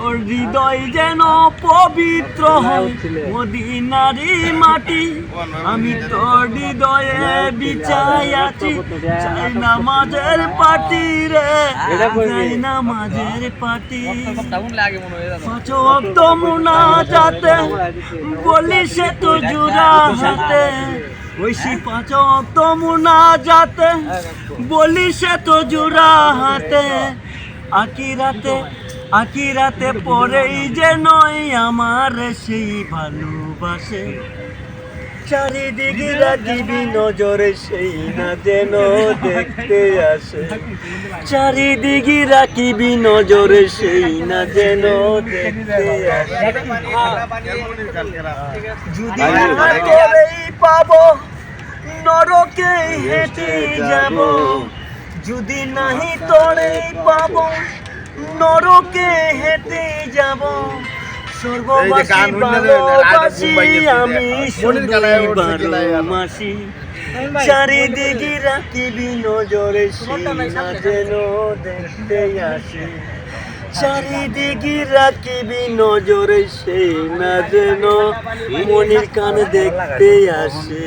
তোর হৃদয় যেন পবিত্র হয়। মদিনারি মাটি আমি তোর হৃদয়ে বিচাই আছি। চাই না মাঝের পাটি রে চাই না মাঝের পাটি পাঁচ অক্ত মুনা যাতে বলি সে তো জুড়া হাতে। ঐশী পাঁচ অক্ত মুনা যাতে বলি সে তো জুড়া হাতে। আকিরাতে আকিরাতে পরেই যে নয় আমার সেই ভালোবাসে। চারিদিকে রাখিবি নজরে সেই না যেন দেখতে আসে। চারিদিকে রাখিবি নজরে সেই না যেন দেখতে আসে। যদি পাবো নরকে হেঁটে যাব। যদি নাহি তোরেই পাবো নরকে হেঁটে যাব। সর্ববাসী ভালোবাসি আমি শুধুই বারো চারিদিকে রাখিবি নজরে সেই না যেন দেখতে আসে। চারিদিকে রাখিবি নজরে সেই না যেন মনির কান দেখতে আসে।